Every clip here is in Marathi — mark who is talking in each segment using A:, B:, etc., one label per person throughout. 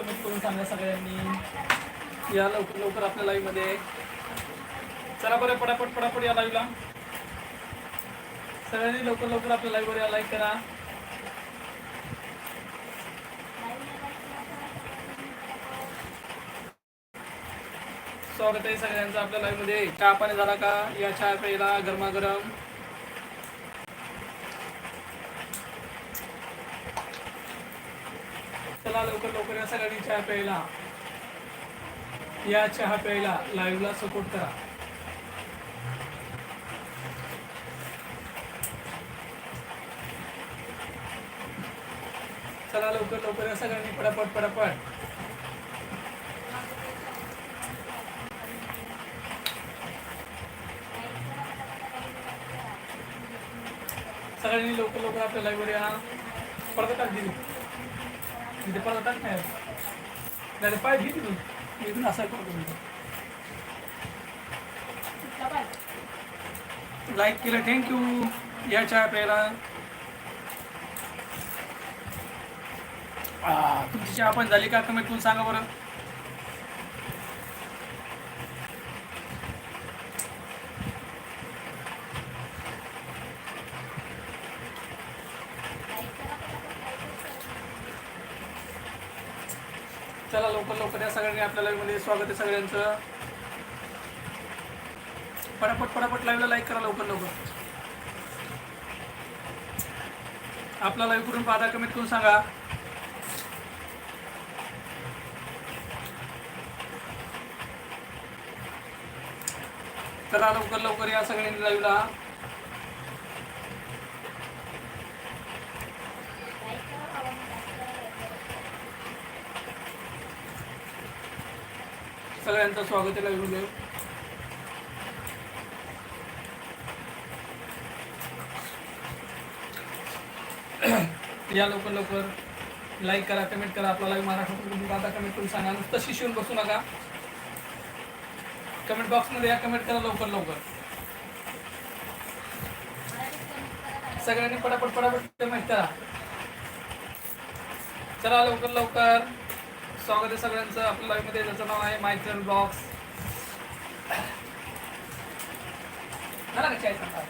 A: कमेंट करून सांगा सगळ्यांनी. या लवकर लवकर आपल्या लाईव्हमध्ये चला बरं पटापट पटापट या लाईव्हला सगळ्यांनी लवकर लवकर आपल्या लाईव्हवर या लाईक करा. स्वागत आहे सगळ्यांचं आपल्या लाईव्हमध्ये चहा पाणी झाला का? या चहा प्यायला गरमागरम. चला लवकर लवकर या सगळ्यांनी चहा प्यायला. या चहा प्यायला लाईव्हला सपोर्ट करा. चला लवकर लवकर या सगळ्यांनी पटापट पटापट. सगळ्यांनी लवकर लवकर आपल्या लाईव्हवर या. पडदा टाक दिली. तिथे पडदा टाक नाही. नाही पाय घे तिथून. इथून असं करतो लाईक केलं थँक्यू या चहा प्यायला. तुमची चहा पण झाली का? कमेंट करून सांगा बरं. चला लवकर लवकर या सगळ्यांनी आपल्या लाईव्हमध्ये म्हणजे मध्ये स्वागत आहे सगळ्यांचं. पटापट पटापट लाईव्हला लाईक करा लवकर लवकर. आपला लाईव्ह करून पाहता कमीत करून सांगा. करा लवकर लवकर या सगळ्यांनी लाईव्हला सगळ्यांचं स्वागत आहे लाईव्हमध्ये. या लवकर लवकर लाईक करा कमेंट करा आपला लाईव्ह महाराष्ट्रातून तुम्ही कमेंट करून सांगा. नुसतं शिशून बसू नका. कमेंट बॉक्समध्ये या कमेंट करा लवकर लवकर. सगळ्यांनी पटापट पटापट कमेंट करा. चला लवकर लवकर. स्वागत आहे सगळ्यांचं. आपल्या लाईफमध्ये त्याचं नाव आहे मायचन ब्लॉग्स झाला का चाय सांगा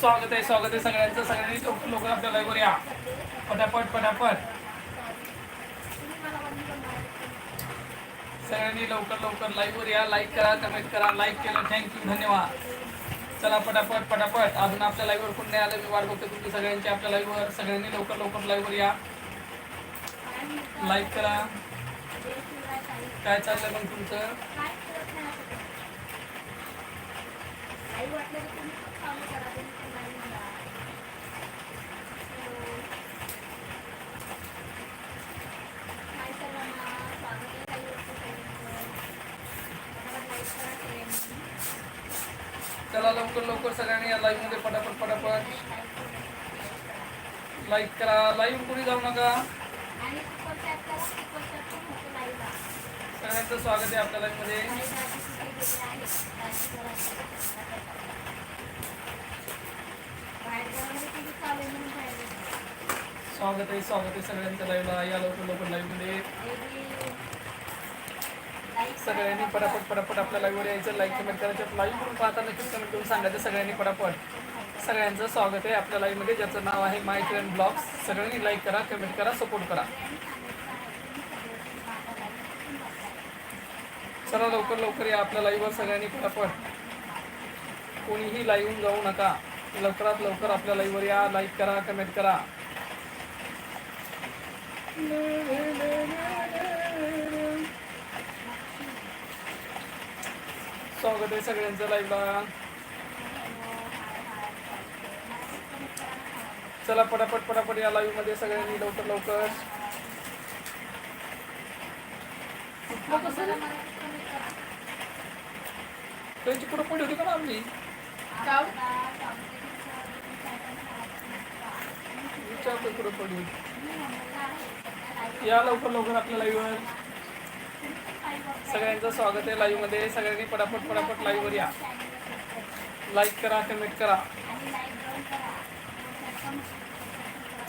A: स्वागत आहे स्वागत आहे सगळ्यांचं. सगळ्यांनी लवकर लवकर आपल्या live या. पटापट पटापट. सगळ्यांनी लवकर लवकर लाईकवर या. लाईक करा कमेंट करा. लाईक केलं. थँक्यू धन्यवाद. चला पटापट पटापट. अजून आपल्या लाईव्हवर कोण नाही आलं मी वाट बघतो तुमची सगळ्यांची आपल्या लाईव्हवर सगळ्यांनी लवकर लवकर लाईव्हवर या. लाईक करा. काय चाललंय मग तुमचं? चला लवकर लवकर सगळ्यांनी या लाईव्हमध्ये पटापट पटापट. लाईक करा. लाईव्ह कोणी जाऊ नका. सगळ्यांचं स्वागत आहे आपल्या लाईव्हमध्ये. स्वागत आहे स्वागत आहे सगळ्यांचं लाईव्हला या लवकर लवकर लाईव्हमध्ये. सगळ्यांनी पटापट पटापट आपल्या लाईव्हवर यायचं लाईक कमेंट करायचं. लाईव्ह करून पाहता नक्कीच कमेंट करून सांगायचं. सगळ्यांनी पटापट. सगळ्यांचं स्वागत आहे आपल्या लाईव्हमध्ये ज्याचं नाव आहे माय ट्रेन ब्लॉग्स सगळ्यांनी लाईक करा कमेंट करा सपोर्ट करा. चला लवकर लवकर या आपल्या लाईव्हवर सगळ्यांनी पटापट. कोणीही लाईव्ह जाऊ नका. लवकरात लवकर आपल्या लाईव्हवर या. लाईक करा कमेंट करा. स्वागत आहे सगळ्यांचं लाईव्हला. चला पटापट पटापट या लाईव्हमध्ये सगळ्यांनी लवकर लवकर? त्यांची कुठं पडली होती का ना आपली? विचारतो कुठं पडली या लवकर लवकर आपल्या लाईव्हवर. सगळ्यांचं स्वागत आहे लाईव्हमध्ये सगळ्यांनी पटापट पटापट लाईव्हवर या. लाईक करा कमेंट करा.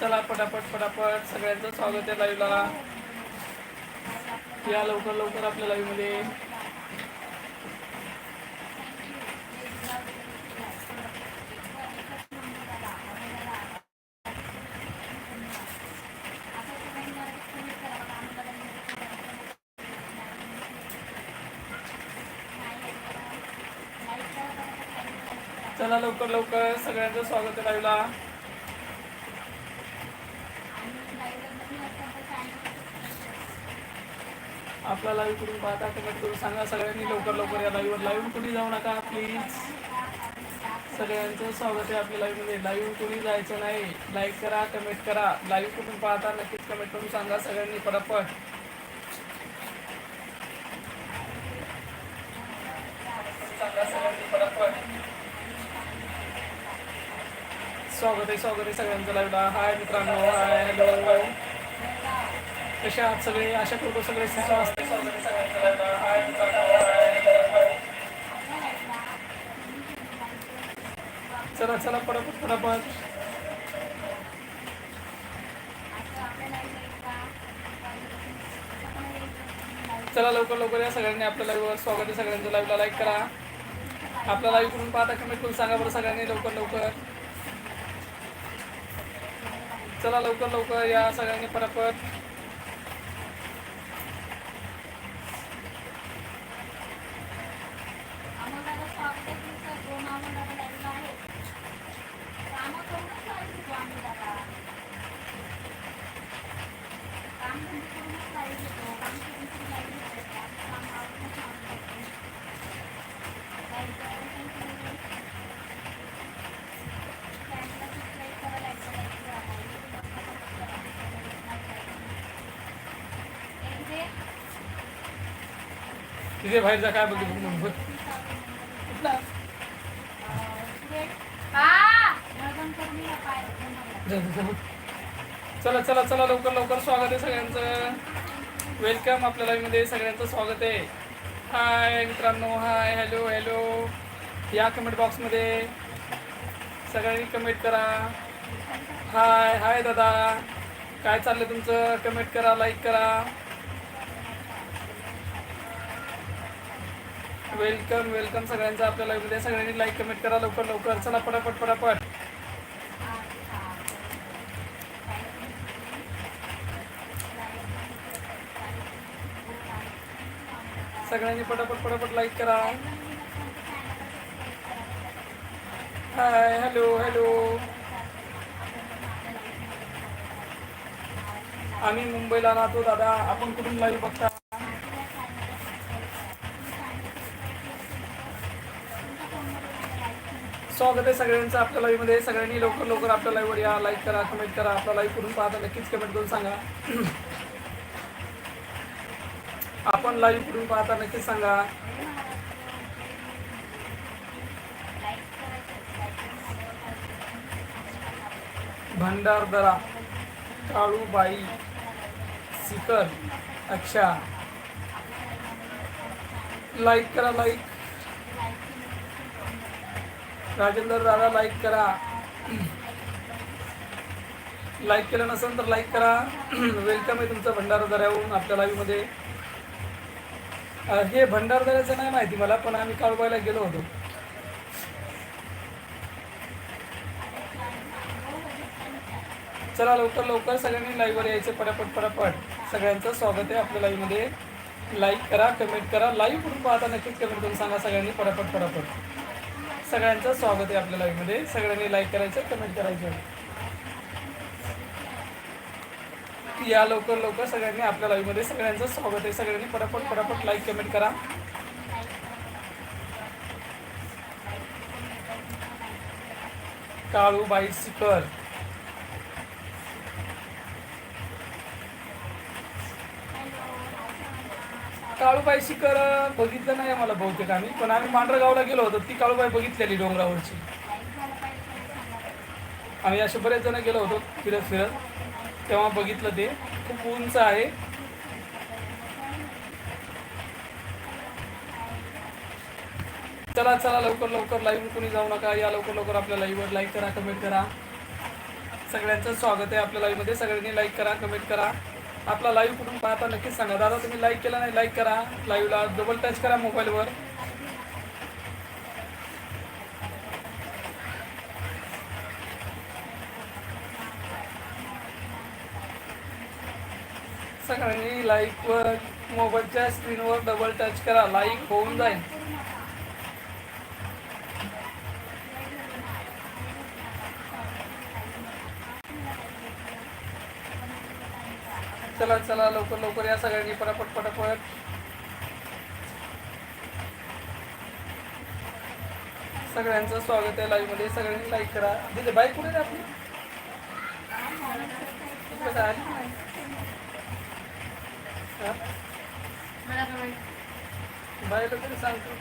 A: चला पटापट पटापट. सगळ्यांचं स्वागत आहे लाईव्हला या लवकर लवकर आपल्या लाईव्हमध्ये चला लवकर लवकर सगळ्यांचं स्वागत आहे लाईव्हला आपला लाईव्ह कुठून पाहता कमेंट करून सांगा. सगळ्यांनी लवकर लवकर या लाईव्हवर लाईव्ह कुणी जाऊ नका प्लीज सगळ्यांचं स्वागत आहे आपल्या लाईव्हमध्ये लाईव्ह कुणी जायचं नाही. लाईक करा कमेंट करा. लाईव्ह कुठून पाहता नक्कीच कमेंट करून सांगा सगळ्यांनी पटापट सांगा सगळ्यांनी पटापट स्वागत आहे स्वागत आहे सगळ्यांचं लाईव्हला हाय मित्रांनो हाय हॅलो कसे आहात सगळे? आशा करतो सगळे स्वागत आहे चला चला पटापट पटापट चला लवकर लवकर या सगळ्यांनी आपल्या लाईव्हवर स्वागत आहे सगळ्यांचं. लाईव्हला लाईक करा. आपल्या लाईव्ह करून पाहता कमेंट करून सांगा बरं सगळ्यांनी लवकर लवकर. चला लवकर लवकर या सगळ्यांनी परत तिथे बाहेर जा काय बघितलं म्हणून बघ. चला चला चला लवकर लवकर स्वागत आहे सगळ्यांचं. वेलकम आपल्या लाईव्हमध्ये सगळ्यांचं स्वागत आहे. हाय मित्रांनो. हाय हॅलो हॅलो या कमेंट बॉक्समध्ये सगळ्यांनी कमेंट करा. हाय हाय दादा. काय चाललं तुमचं? कमेंट करा लाईक करा. वेलकम वेलकम सगळ्यांचं आपल्या लाईव्हमध्ये सगळ्यांनी लाईक कमेंट करा लवकर लवकर. चला पटापट पटापट. सगळ्यांनी पटापट पटापट लाईक करा. हाय हॅलो हॅलो आम्ही मुंबईला राहतो दादा. आपण कुठून लाईव्ह बघता? स्वागत आहे सगळ्यांचं आपल्या लाईव्हमध्ये सगळ्यांनी लवकर लवकर आपल्या लाईव्हवर या. लाईक करा कमेंट करा. आपला लाईव्ह करून पाहता नक्कीच कमेंट करून सांगा. आपण लाईव्ह करून पाहता नक्कीच सांगा. भंडारदरा काळूबाई सिकर अक्षा. लाईक करा लाईक राजेंद्र दादा लाईक करा. लाईक केलं नसेल तर लाईक करा. वेलकम आहे तुमचं भंडारदऱ्याहून आपल्या लाईव्हमध्ये हे भंडारदऱ्याचं नाही माहिती मला पण आम्ही काळबायला गेलो होतो. चला लवकर लवकर सगळ्यांनी लाईव्हवर यायचं. पटापट पटापट. सगळ्यांचं स्वागत आहे आपल्या लाईव्हमध्ये लाईक करा कमेंट करा. लाईव्ह करून पाहता नक्कीच कमेंट करून सांगा सगळ्यांनी. पटापट पटापट. सगळ्यांचं स्वागत आहे आपल्या लाईव्हमध्ये सगळ्यांनी लाईक करायचं कमेंट करायचं. या लवकर लवकर सगळ्यांनी आपल्या लाईव्हमध्ये सगळ्यांचं स्वागत आहे. सगळ्यांनी पटापट पटापट लाईक कमेंट करा. काळू काळूबाई सिकर काळूबाई कर बघितलं नाही आम्हाला बहुतेक आम्ही पण आम्ही मांढरगावला गेलो होतो ती काळूबाई बघितलेली डोंगरावरची. आम्ही असे बरेच जण गेलो होतो फिरत फिरत तेव्हा बघितलं ते खूप उंच आहे. चला चला लवकर लवकर लाईव्ह कोणी जाऊ नका या लवकर लवकर आपल्या लाईव्हवर लाईक करा कमेंट करा. सगळ्यांचं स्वागत आहे आपल्या लाईव्हमध्ये सगळ्यांनी लाईक करा कमेंट करा. आपला लाईव्ह कुठून पाहता नक्कीच सांगा. दादा तुम्ही लाईक केला नाही लाईक करा. लाईव्हला डबल टच करा मोबाईलवर सगळ्यांनी लाईकवर मोबाईलच्या स्क्रीनवर डबल टच करा. लाईक होऊन जाईल. चला चला लवकर लवकर या सगळ्यांनी पटापट पटापट. सगळ्यांचं स्वागत आहे लाईव्हमध्ये. सगळ्यांनी लाईक करा. दिले बाईक कुठे आपली? बाईला तरी सांगतो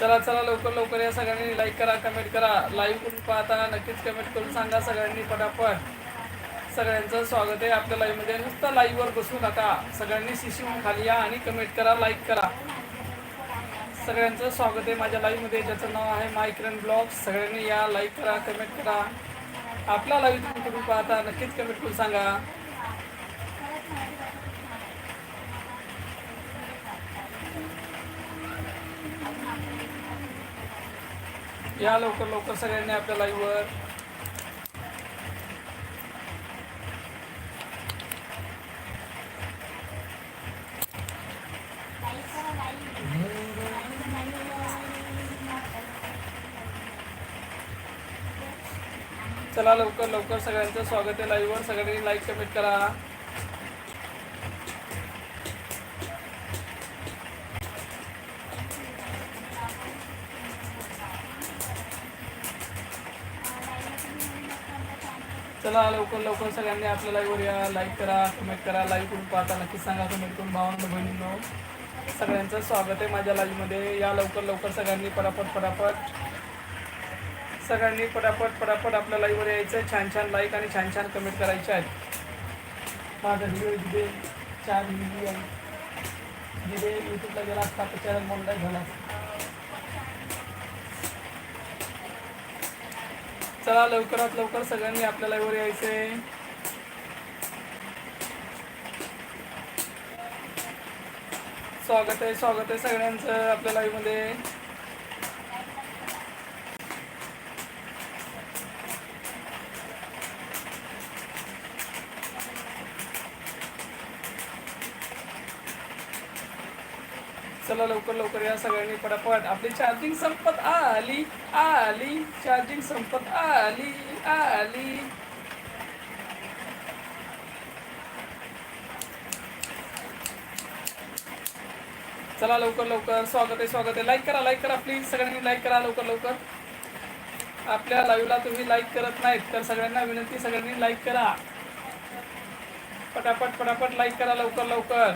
A: चला चला लवकर लवकर या सगळ्यांनी. लाईक करा कमेंट करा. लाईव्ह करून पाहता नक्कीच कमेंट करून सांगा सगळ्यांनी पटापट. सगळ्यांचं स्वागत आहे आपल्या लाईव्हमध्ये नुसतं लाईव्हवर बसू नका. सगळ्यांनी शिशिवून खाली या आणि कमेंट करा लाईक करा. सगळ्यांचं स्वागत आहे माझ्या लाईव्हमध्ये ज्याचं नाव आहे माय किरण ब्लॉग. सगळ्यांनी या लाईक करा कमेंट करा. आपला लाईव्ह तुम्ही करून पाहता. नक्कीच कमेंट करून सांगा. या लवकर लवकर सगळ्यांनी आपल्या लाईव्हवर चला लवकर लवकर सगळ्यांचं स्वागत आहे लाईव्हवर सगळ्यांनी लाईक कमेंट करा. चला लवकर लवकर सगळ्यांनी आपल्या लाईव्हवर या लाईक करा कमेंट करा लाईव्ह करून पाहता नक्की सांगा कमेंट करून भावांना बहिणींनो. सगळ्यांचं स्वागत आहे माझ्या लाईव्हमध्ये या लवकर लवकर सगळ्यांनी पटापट पटापट. सगळ्यांनी पटापट पटापट आपल्या लाईव्हवर यायचं छान छान लाईक आणि छान छान कमेंट करायचे आहेत. माझा व्हिडिओ तिथे चार व्हिडिओ आहे. जिथे यूट्यूबला गेला असता तर चॅनल मोनलाईज झाला असता. चला लवकरात लवकर सगळ्यांनी आपल्या लाईव्हवर यायचे. स्वागत आहे स्वागत आहे सगळ्यांचं आपल्या लाईव्हमध्ये चला लवकर लवकर या सगळ्यांनी पटापट. आपली चार्जिंग संपत आली आली. चार्जिंग संपत आली आली. चला लवकर लवकर. स्वागत आहे स्वागत आहे. लाईक करा लाईक करा प्लीज सगळ्यांनी लाईक करा लवकर लवकर. आपल्या लाईव्हला तुम्ही लाईक करत नाहीत तर सगळ्यांना विनंती सगळ्यांनी लाईक करा. पटापट पटापट लाईक करा लवकर लवकर.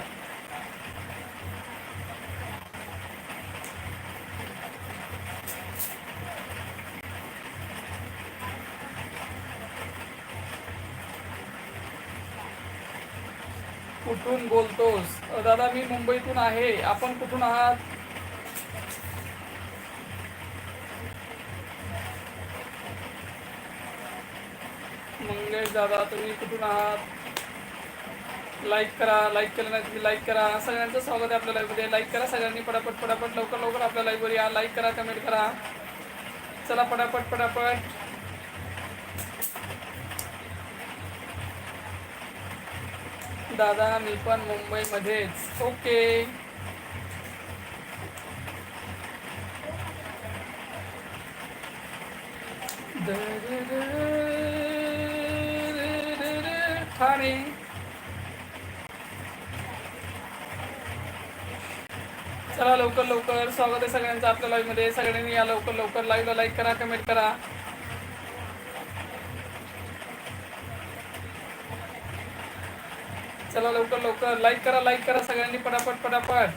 A: कुठून बोलतोस. दादा मी मुंबईतून आहे. आपण कुठून आहात? मंगेश दादा तुम्ही कुठून आहात? लाईक करा लाईक केलं नाही तुम्ही लाईक करा. सगळ्यांचं स्वागत आहे आपल्या लाईव्हमध्ये लाईक करा सगळ्यांनी पटापट पटापट. लवकर लवकर आपल्या लाईव्हवर या. लाईक करा कमेंट करा. चला पटापट पटापट. दादा मी पण मुंबईमध्येच. ओके. ठाणे चला लवकर लवकर. स्वागत आहे सगळ्यांचं आपल्या लाईव्हमध्ये. सगळ्यांनी या लवकर लवकर लाईव्हला लाईक करा कमेंट करा. चला लवकर लवकर. लाईक करा लाईक करा सगळ्यांनी पटापट पटापट.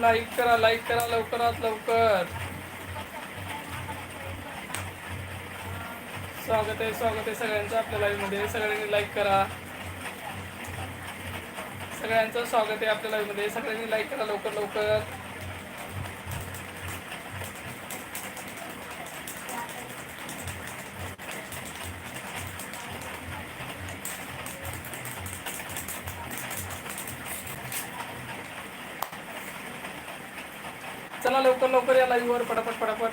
B: लाईक करा लाईक करा लवकरात लवकर. स्वागत आहे स्वागत आहे सगळ्यांचं आपल्या लाईव्हमध्ये. सगळ्यांनी लाईक करा. सगळ्यांचं स्वागत आहे आपल्या लाईव्हमध्ये सगळ्यांनी लाईक करा लवकर लवकर. चला लवकर लवकर या लाईव्हवर पटापट पटापट.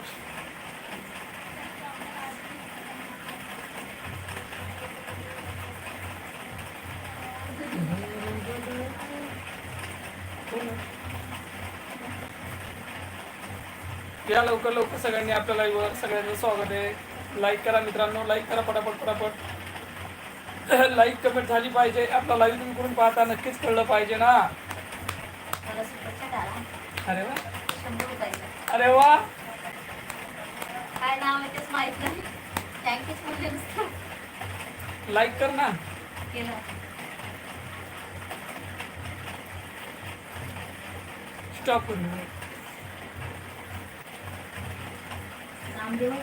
B: या लवकर लवकर सगळ्यांनी आपल्या लाईव्ह वर सगळ्यांचं स्वागत आहे. लाईक करा मित्रांनो लाईक करा पटापट पटापट. लाईक कमेंट झाली पाहिजे. आपला लाईव्ह तुम्ही करून पाहता? नक्कीच कळलं पाहिजे ना. अरे वा. अरे वा.
A: काय नाव आहे तेच माहीत नाही. थँक्यूच नुसतं
B: लाईक कर ना. स्टॉप करून.
A: नामदेव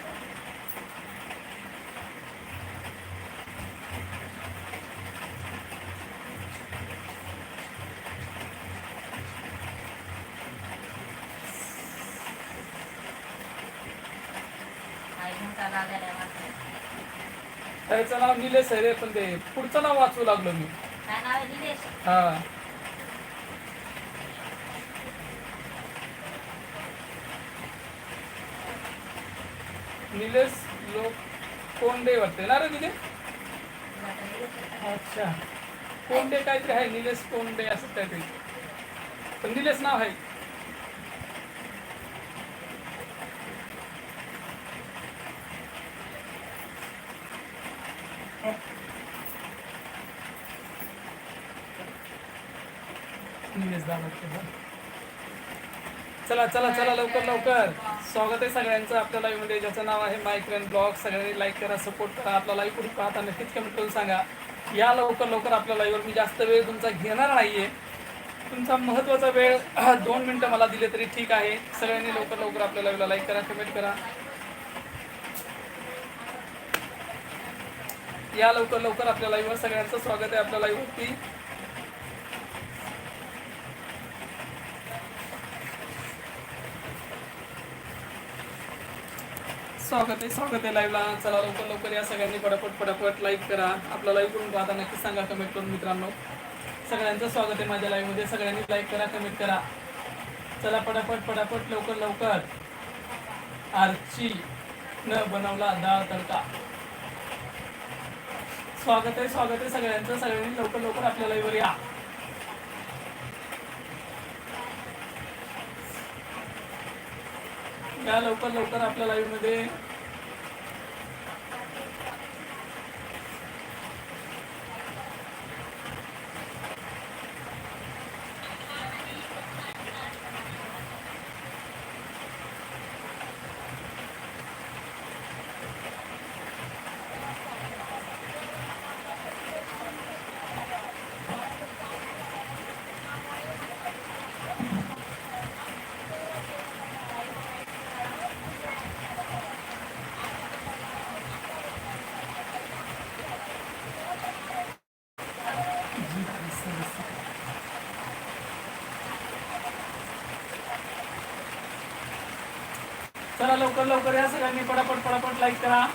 A: त्याला आलेला आहे
B: त्याचं नाव निलेश आहे रे पण ते पुढचं नाव वाचू लागलो मी. हा. निलेश लोक कोंडे वाटते ना रे तिथे अच्छा. कोंडे काहीतरी आहे निलेश कोंडे असं काहीतरी. पण निलेश नाव आहे. निलेश दादा चला चला चला लवकर लवकर. स्वागत आहे सगळ्यांचं आपल्या लाईव्हमध्ये ज्याचं नाव आहे मायक्रन ब्लॉग सगळ्यांनी लाईक करा सपोर्ट करा. आपला लाईव्ह कुठे पाहता नक्कीच कमेंट करून सांगा. या लवकर लवकर आपल्या लाईव्हवर मी जास्त वेळ तुमचा घेणार नाहीये. तुमचा महत्त्वाचा वेळ दोन मिनटं मला दिले तरी ठीक आहे. सगळ्यांनी लवकर लवकर आपल्या लाईव्हला लाईक करा कमेंट करा. या लवकर लवकर आपल्या लाईव्हवर सगळ्यांचं स्वागत आहे आपल्या लाईव्हवरती स्वागत आहे स्वागत आहे लाईव्हला चला लवकर लवकर या सगळ्यांनी पटापट पटापट लाईक करा. आपला लाईव्ह करून पाहता नक्की सांगा कमेंट करून मित्रांनो. सगळ्यांचं स्वागत आहे माझ्या लाईव्हमध्ये सगळ्यांनी लाईक करा कमेंट करा. चला पटापट पटापट लवकर लवकर. आरची न बनवला डाळ तडका. स्वागत आहे स्वागत आहे सगळ्यांचं. सगळ्यांनी लवकर लवकर आपल्या लाईव्हवर या. या लवकर लवकर आपल्या लाईव्हमध्ये चला लवकर लवकर या सगळ्यांनी पटापट पटापट लाईक करा.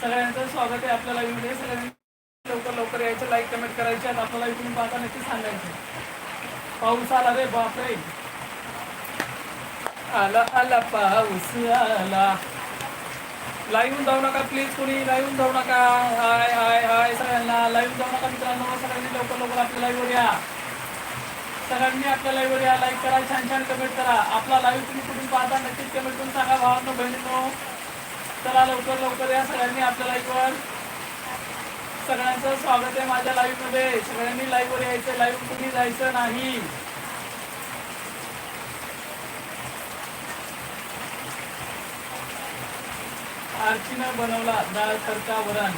B: सगळ्यांचं स्वागत आहे आपल्या लाईव्ह सगळ्यांनी लवकर लवकर यायचं लाईक कमेंट करायचे आणि आपल्याला लाईव्ह पाहता नक्की सांगायचं. पाऊस आला रे बापरे. आला आला पाऊस आला. लाईव्ह जाऊ नका प्लीज कोणी. लाईव्ह जाऊ नका. हाय हाय हाय सगळ्यांना. लाईव्ह जाऊ नका मित्रांनो. सगळ्यांनी लवकर लवकर आपल्या लाईव्हवर या. सगळ्यांनी आपल्या लाईव्हवर या लाईक करा छान छान कमेंट करा. आपला लाईव्ह तुम्ही कुठून पाहता नक्कीच कमेंट करून सांगा. भावांनो बहिणीनो चला लवकर लवकर या सगळ्यांनी आपल्या लाईव्हवर सगळ्यांचं स्वागत आहे माझ्या लाईव्हमध्ये सगळ्यांनी लाईव्हवर यायचं लाईव्ह कुणी जायचं नाही. आरचीनं बनवला डाळ तडका वरण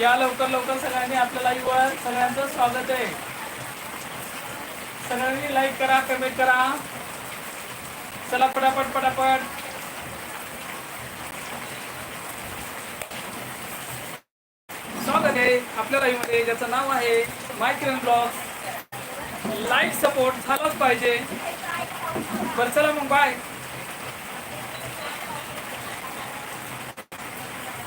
B: या लवकर लवकर सगळ्यांनी आपल्या लाईव्हवर सगळ्यांचं स्वागत आहे. सगळ्यांनी लाईक करा कमेंट करा. चला पटापट पटापट. स्वागत आहे आपल्या लाईव्हमध्ये ज्याचं नाव आहे my Kiran blog like support झालाच पाहिजे. बरं चला मग बाय